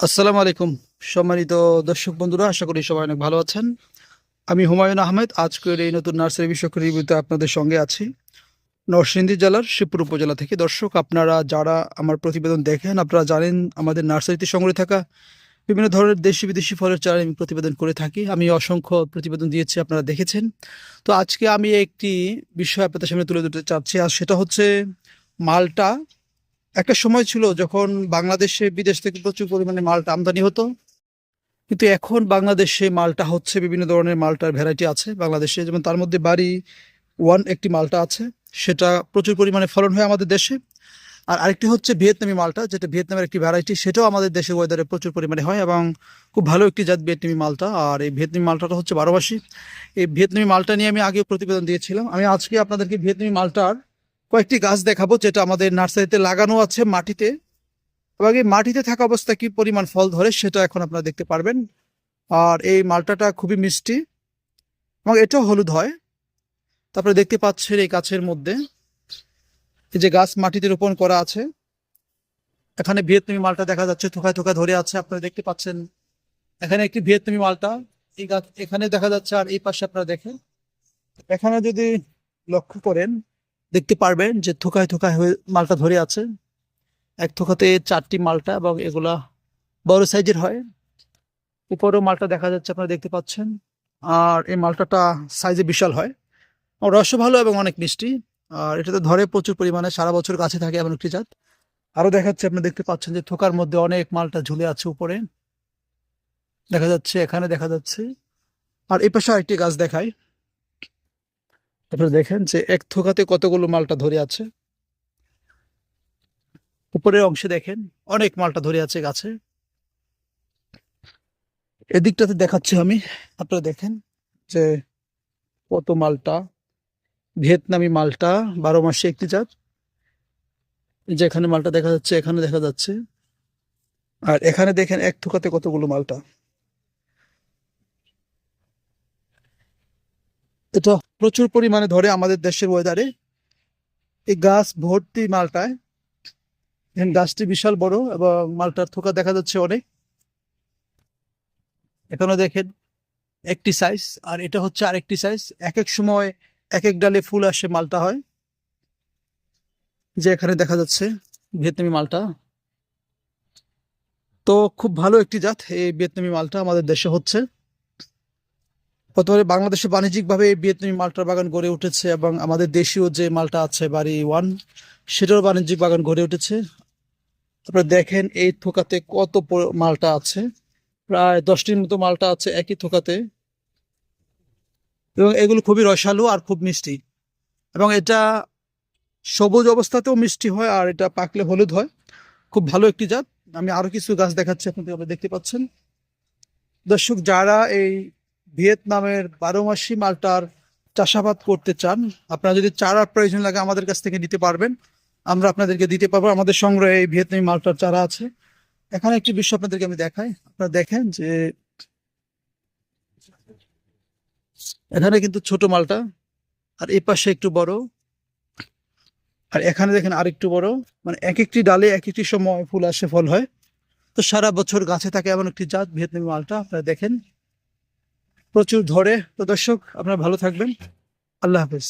আসসালামু আলাইকুম, সম্মানিত দর্শক বন্ধুরা, আশা করি সবাই অনেক ভালো আছেন। আমি হুমায়ুন আহমেদ, আজকের এই নতুন নার্সারি বিষয়ক রিভিউতে আপনাদের সঙ্গে আছি। নরসিংদী জেলার শিবপুর উপজেলা থেকে দর্শক, আপনারা যারা আমার প্রতিবেদন দেখেন, আপনারা জানেন আমাদের নার্সারিতে সংগ্রহে থাকা বিভিন্ন ধরনের দেশি বিদেশি ফলের চারা আমি প্রতিবেদন করে থাকি। আমি অসংখ্য প্রতিবেদন দিয়েছি, আপনারা দেখেছেন। তো আজকে আমি একটি বিষয় আপনাদের সামনে তুলে ধরতে চাচ্ছি, আর সেটা হচ্ছে মালটা একটা সময় ছিল যখন বাংলাদেশে বিদেশ থেকে প্রচুর পরিমাণে মালটা আমদানি হতো। কিন্তু এখন বাংলাদেশে মালটা হচ্ছে, বিভিন্ন ধরনের মালটার ভ্যারাইটি আছে বাংলাদেশে। যেমন তার মধ্যে বাড়ি ওয়ান একটি মালটা আছে, সেটা প্রচুর পরিমাণে ফলন হয় আমাদের দেশে। আর আরেকটি হচ্ছে ভিয়েতনামি মালটা, যেটা ভিয়েতনামের একটি ভ্যারাইটি সেটাও আমাদের দেশের ওয়েদারে প্রচুর পরিমাণে হয় এবং খুব ভালো একটি জাত ভিয়েতনামি মালটা। আর এই ভিয়েতনামি মালটাটা হচ্ছে বারোবাসী। এই ভিয়েতনামি মালটা নিয়ে আমি আগেও প্রতিবেদন দিয়েছিলাম। আমি আজকে আপনাদেরকে ভিয়েতনামি মালটার কয়েকটি গাছ দেখাবো যেটা আমাদের নার্সারিতে লাগানো আছে মাটিতে। এবং এই মাটিতে থাকা অবস্থায় কি পরিমাণ ফল ধরে সেটা এখন আপনারা দেখতে পারবেন। আর এই মালটাটা খুবই মিষ্টি এবং এটাও হলুদ হয়। তারপরে দেখতে পাচ্ছেন এই গাছের মধ্যে এই যে গাছ মাটিতে রোপণ করা আছে। এখানে ভিয়েতনামি মালটা দেখা যাচ্ছে, থোকায় থোকায় ধরে আছে, আপনারা দেখতে পাচ্ছেন। এখানে একটি ভিয়েতনামি মালটা, এই গাছ এখানে দেখা যাচ্ছে, আর এই পাশে আপনারা দেখেন। এখানে যদি লক্ষ্য করেন দেখতে পারবেন যে থোকায় থোকায় হয়ে মালটা ধরে আছে। এক থোকাতে চারটি মালটা এবং এগুলা বড় সাইজের হয়। উপরেও মালটা দেখা যাচ্ছে, আপনারা দেখতে পাচ্ছেন। আর এই মালটাটা সাইজে বিশাল হয়। রসও ভালো এবং অনেক মিষ্টি। আর এটাতে ধরে প্রচুর পরিমাণে, সারা বছর গাছে থাকে এমন একটি জাত। আরও দেখাচ্ছে আপনি দেখতে পাচ্ছেন যে থোকার মধ্যে অনেক মালটা ঝুলে আছে উপরে। দেখা যাচ্ছে, এখানে দেখা যাচ্ছে। আর এই পাশে আরেকটি গাছ দেখায়। আপনারা দেখেন যে এক থোকাতে কতগুলো মালটা ধরে আছে। উপরের অংশে দেখেন অনেক মালটা ধরে আছে গাছে। এদিকটাতে দেখাচ্ছি আমি, আপনারা দেখেন যে কত মালটা, ভিয়েতনামি মালটা, বারো মাসে একটি জাত। যেখানে মালটা দেখা যাচ্ছে, এখানে দেখা যাচ্ছে। আর এখানে দেখেন এক থোকাতে কতগুলো মালটা। এটা প্রচুর পরিমাণে ধরে আমাদের দেশের ওয়েদারে এই গাছ ভর্তি মালটায়। গাছটি বিশাল বড় এবং মালটার থোকা দেখা যাচ্ছে অনেক। এখানে দেখেন, একটি সাইজ আর এটা হচ্ছে আরেকটি সাইজ এক এক সময় এক এক ডালে ফুল আসে মালটা হয়। যে এখানে দেখা যাচ্ছে ভিয়েতনামি মালটা। তো খুব ভালো একটি জাত এই ভিয়েতনামি মালটা আমাদের দেশে হচ্ছে। বর্তমানে বাংলাদেশে বাণিজ্যিকভাবে ভিয়েতনামি মালটার বাগান গড়ে উঠেছে এবং আমাদের দেশীয় যে মালটা আছে বাড়ি ওয়ান, সেটারও বাণিজ্যিক বাগান গড়ে উঠেছে। আপনারা দেখেন এই থোকাতে কত মালটা আছে। প্রায় দশটির মতো মালটা আছে একই থোকাতে। এবং এগুলো খুবই রসালো আর খুব মিষ্টি। এবং এটা সবুজ অবস্থাতেও মিষ্টি হয় আর এটা পাকলে হলুদ হয়। খুব ভালো একটি জাত। আমি আরও কিছু গাছ দেখাচ্ছি, আপনাদের দেখতে পাচ্ছেন। দর্শক, যারা এই ভিয়েতনামের বারো মাসি মালটার চাষাবাদ করতে চান, আপনারা যদি চারার প্রয়োজন লাগে আমাদের কাছ থেকে নিতে পারবেন। আমরা আপনাদেরকে দিতে পারব, আমাদের সংগ্রহে এই ভিয়েতনামি মালটার চারা আছে। এখানে একটি বিষয় আপনাদেরকে আমি দেখাই। আপনারা দেখেন যে এখানে কিন্তু ছোট মালটা, আর এই পাশে একটু বড়, আর এখানে দেখেন আরেকটু বড়। মানে এক একটি ডালে এক একটি সময় ফুল আসে, ফল হয়। তো সারা বছর গাছে থাকে এমন একটি জাত ভিয়েতনামি মালটা, আপনারা দেখেন। প্রচুর ধরে। তো দর্শক আপনারা ভালো থাকবেন। আল্লাহ হাফেজ।